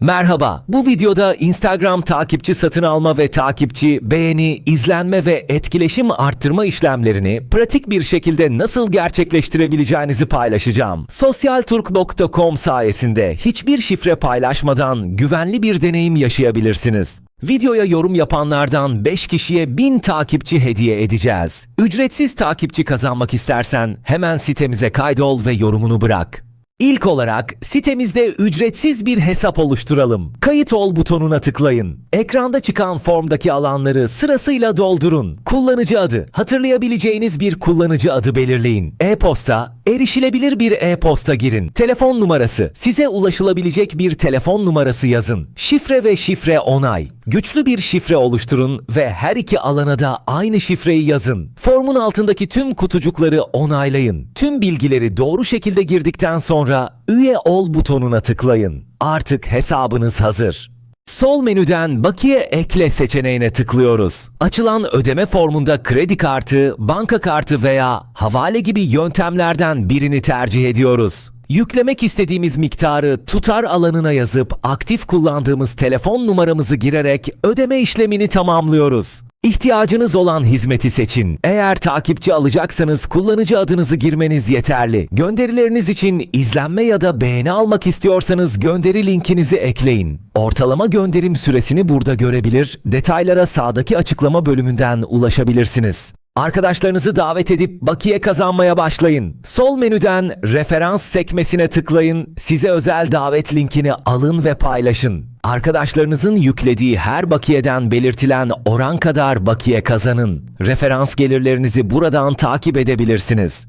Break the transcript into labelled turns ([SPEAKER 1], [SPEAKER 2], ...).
[SPEAKER 1] Merhaba, bu videoda Instagram takipçi satın alma ve takipçi, beğeni, izlenme ve etkileşim arttırma işlemlerini pratik bir şekilde nasıl gerçekleştirebileceğinizi paylaşacağım. Sosyalturk.com sayesinde hiçbir şifre paylaşmadan güvenli bir deneyim yaşayabilirsiniz. Videoya yorum yapanlardan 5 kişiye 1000 takipçi hediye edeceğiz. Ücretsiz takipçi kazanmak istersen hemen sitemize kaydol ve yorumunu bırak. İlk olarak sitemizde ücretsiz bir hesap oluşturalım. Kayıt ol butonuna tıklayın. Ekranda çıkan formdaki alanları sırasıyla doldurun. Kullanıcı adı, hatırlayabileceğiniz bir kullanıcı adı belirleyin. E-posta, erişilebilir bir e-posta girin. Telefon numarası, size ulaşılabilecek bir telefon numarası yazın. Şifre ve şifre onay. Güçlü bir şifre oluşturun ve her iki alana da aynı şifreyi yazın. Formun altındaki tüm kutucukları onaylayın. Tüm bilgileri doğru şekilde girdikten sonra üye ol butonuna tıklayın. Artık hesabınız hazır. Sol menüden bakiye ekle seçeneğine tıklıyoruz. Açılan ödeme formunda kredi kartı, banka kartı veya havale gibi yöntemlerden birini tercih ediyoruz. Yüklemek istediğimiz miktarı tutar alanına yazıp aktif kullandığımız telefon numaramızı girerek ödeme işlemini tamamlıyoruz. İhtiyacınız olan hizmeti seçin. Eğer takipçi alacaksanız kullanıcı adınızı girmeniz yeterli. Gönderileriniz için izlenme ya da beğeni almak istiyorsanız gönderi linkinizi ekleyin. Ortalama gönderim süresini burada görebilir, detaylara sağdaki açıklama bölümünden ulaşabilirsiniz. Arkadaşlarınızı davet edip bakiye kazanmaya başlayın. Sol menüden referans sekmesine tıklayın. Size özel davet linkini alın ve paylaşın. Arkadaşlarınızın yüklediği her bakiyeden belirtilen oran kadar bakiye kazanın. Referans gelirlerinizi buradan takip edebilirsiniz.